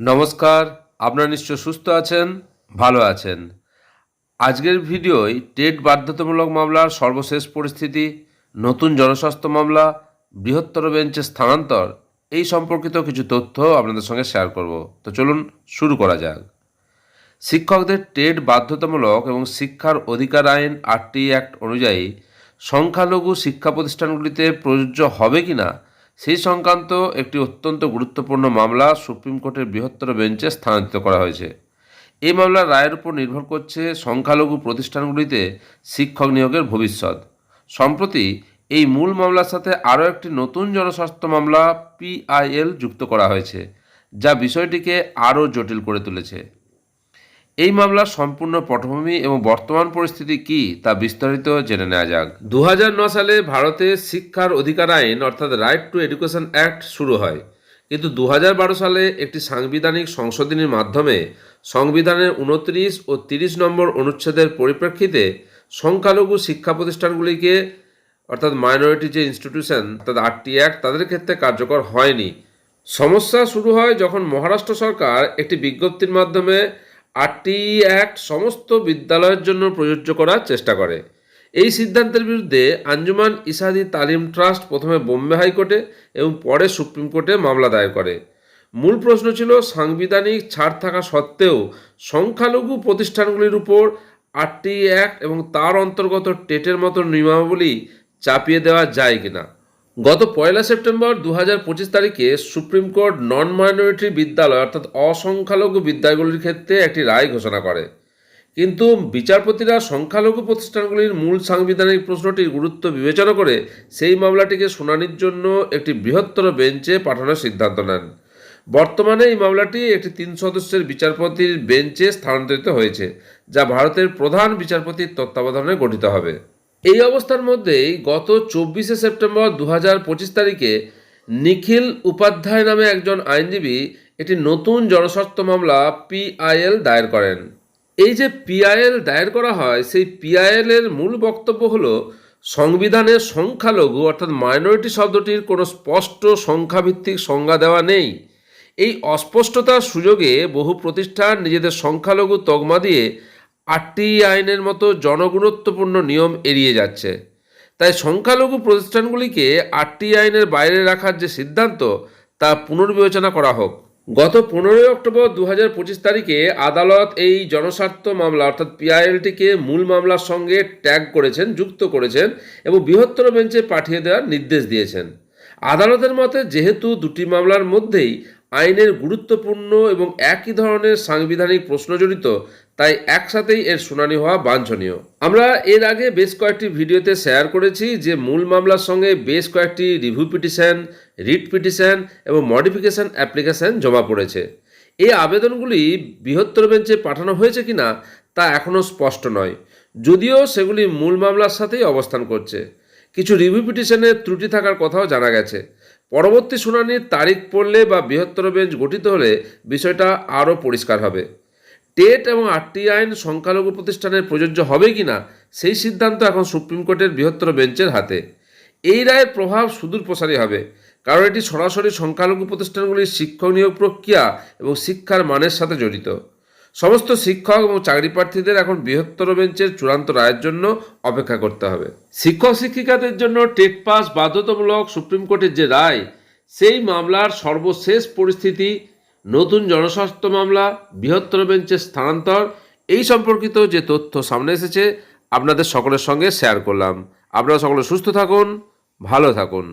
নমস্কার, আপনারা নিশ্চয় সুস্থ আছেন, ভালো আছেন। আজকের ভিডিওয় টেট বাধ্যতামূলক মামলার সর্বশেষ পরিস্থিতি, নতুন জনস্বাস্থ্য মামলা, বৃহত্তর বেঞ্চে স্থানান্তর, এই সম্পর্কিত কিছু তথ্য আপনাদের সঙ্গে শেয়ার করব। তো চলুন শুরু করা যাক। শিক্ষকদের টেট বাধ্যতামূলক এবং শিক্ষার অধিকার আইন আরটি অ্যাক্ট অনুযায়ী সংখ্যালঘু শিক্ষা প্রতিষ্ঠানগুলিতে প্রযোজ্য হবে কি না সেই সংক্রান্ত একটি অত্যন্ত গুরুত্বপূর্ণ মামলা সুপ্রিম কোর্টের বৃহত্তর বেঞ্চে স্থানান্তরিত করা হয়েছে। এই মামলার রায়ের উপর নির্ভর করছে সংখ্যালঘু প্রতিষ্ঠানগুলিতে শিক্ষক নিয়োগের ভবিষ্যৎ। সম্প্রতি এই মূল মামলার সাথে আরও একটি নতুন জনস্বাস্থ্য মামলা পিআইএল যুক্ত করা হয়েছে, যা বিষয়টিকে আরও জটিল করে তুলেছে। এই মামলার সম্পূর্ণ পটভূমি এবং বর্তমান পরিস্থিতি কি তা বিস্তারিত জেনে নেওয়া যাক। দু সালে ভারতে শিক্ষার অধিকার আইন, অর্থাৎ রাইট টু এডুকেশন অ্যাক্ট শুরু হয়। কিন্তু দু হাজার বারো সালে একটি সাংবিধানিক সংশোধনীর মাধ্যমে সংবিধানের উনত্রিশ ও তিরিশ নম্বর অনুচ্ছেদের পরিপ্রেক্ষিতে সংখ্যালঘু শিক্ষা প্রতিষ্ঠানগুলিকে, অর্থাৎ মাইনরিটি যে ইনস্টিটিউশন অর্থাৎ আরটি অ্যাক্ট তাদের ক্ষেত্রে কার্যকর হয়নি। সমস্যা শুরু হয় যখন মহারাষ্ট্র সরকার একটি বিজ্ঞপ্তির মাধ্যমে আরটি অ্যাক্ট সমস্ত বিদ্যালয়ের জন্য প্রযোজ্য করার চেষ্টা করে। এই সিদ্ধান্তের বিরুদ্ধে আঞ্জুমান ইসাদি তালিম ট্রাস্ট প্রথমে বোম্বে হাইকোর্টে এবং পরে সুপ্রিম কোর্টে মামলা দায়ের করে। মূল প্রশ্ন ছিল, সাংবিধানিক ছাড় থাকা সত্ত্বেও সংখ্যালঘু প্রতিষ্ঠানগুলির উপর আরটি অ্যাক্ট এবং তার অন্তর্গত টেটের মতো নিয়মাবলী চাপিয়ে দেওয়া যায় কিনা? গত পয়লা সেপ্টেম্বর দু হাজার পঁচিশ তারিখে সুপ্রিম কোর্ট নন মাইনরিটি বিদ্যালয় অর্থাৎ অসংখ্যালঘু বিদ্যালয়গুলির ক্ষেত্রে একটি রায় ঘোষণা করে। কিন্তু বিচারপতিরা সংখ্যালঘু প্রতিষ্ঠানগুলির মূল সাংবিধানিক প্রশ্নটির গুরুত্ব বিবেচনা করে সেই মামলাটিকে শুনানির জন্য একটি বৃহত্তর বেঞ্চে পাঠানোর সিদ্ধান্ত নেন। বর্তমানে এই মামলাটি একটি তিন সদস্যের বিচারপতির বেঞ্চে স্থানান্তরিত হয়েছে, যা ভারতের প্রধান বিচারপতির তত্ত্বাবধানে গঠিত হবে। এই অবস্থার মধ্যেই গত চব্বিশে সেপ্টেম্বর দু হাজার পঁচিশ তারিখে নিখিল উপাধ্যায় নামে একজন আইনজীবী একটি নতুন জনস্বার্থ মামলা পিআইএল দায়ের করেন। এই যে পিআইএল দায়ের করা হয়, সেই পিআইএল এর মূল বক্তব্য হল সংবিধানে সংখ্যালঘু, অর্থাৎ মাইনরিটি শব্দটির কোনো স্পষ্ট সংখ্যাভিত্তিক সংজ্ঞা দেওয়া নেই। এই অস্পষ্টতার সুযোগে বহু প্রতিষ্ঠান নিজেদের সংখ্যালঘু তগমা দিয়ে আটটি আইনের মতো জনগুরুত্বপূর্ণ নিয়ম এড়িয়ে যাচ্ছে। তাই সংখ্যালঘু প্রতিষ্ঠানগুলিকে আটটি আইনের বাইরে রাখার যে সিদ্ধান্ত, তা পুনর্বিবেচনা করা হোক। গত পনেরোই অক্টোবর দু হাজার পঁচিশ তারিখে আদালত এই জনস্বার্থ মামলা, অর্থাৎ পিআইএলটিকে মূল মামলার সঙ্গে ট্যাগ করেছেন, যুক্ত করেছেন এবং বৃহত্তর বেঞ্চে পাঠিয়ে দেওয়ার নির্দেশ দিয়েছেন। আদালতের মতে, যেহেতু দুটি মামলার মধ্যেই আইনের গুরুত্বপূর্ণ এবং একই ধরনের সাংবিধানিক প্রশ্ন জড়িত তাই একসাথেই এর শুনানি হওয়া বাঞ্ছনীয়। আমরা এর আগে বেশ কয়েকটি ভিডিওতে শেয়ার করেছি যে মূল মামলার সঙ্গে বেশ কয়েকটি রিভিউ পিটিশন, রিট পিটিশন এবং মডিফিকেশন অ্যাপ্লিকেশন জমা পড়েছে। এই আবেদনগুলি বৃহত্তর বেঞ্চে পাঠানো হয়েছে কিনা তা এখনও স্পষ্ট নয়। যদিও সেগুলি মূল মামলার সাথেই অবস্থান করছে। কিছু রিভিউ পিটিশনের ত্রুটি থাকার কথাও জানা গেছে। পরবর্তী শুনানির তারিখ পড়লে বা বৃহত্তর বেঞ্চ গঠিত হলে বিষয়টা আরও পরিষ্কার হবে। টেট এবং আটটি আইন সংখ্যালঘু প্রতিষ্ঠানের প্রযোজ্য হবে কি না সেই সিদ্ধান্ত এখন সুপ্রিম কোর্টের বৃহত্তর বেঞ্চের হাতে। এই রায়ের প্রভাব সুদূর প্রসারী হবে, কারণ এটি সরাসরি সংখ্যালঘু প্রতিষ্ঠানগুলির শিক্ষক নিয়োগ প্রক্রিয়া এবং শিক্ষার মানের সাথে জড়িত। সমস্ত শিক্ষক এবং চাকরি প্রার্থীদের এখন বৃহত্তর বেঞ্চের চূড়ান্ত রায়ের জন্য অপেক্ষা করতে হবে। শিক্ষক শিক্ষিকাদের জন্য টেট পাস বাধ্যতামূলক সুপ্রিম কোর্টের যে রায়, সেই মামলার সর্বশেষ পরিস্থিতি, নতুন জনস্বাস্থ্য মামলা, বৃহত্তর বেঞ্চের স্থানান্তর, এই সম্পর্কিত যে তথ্য সামনে এসেছে, আপনাদের সকলের সঙ্গে শেয়ার করলাম। আপনারা সকলে সুস্থ থাকুন, ভালো থাকুন।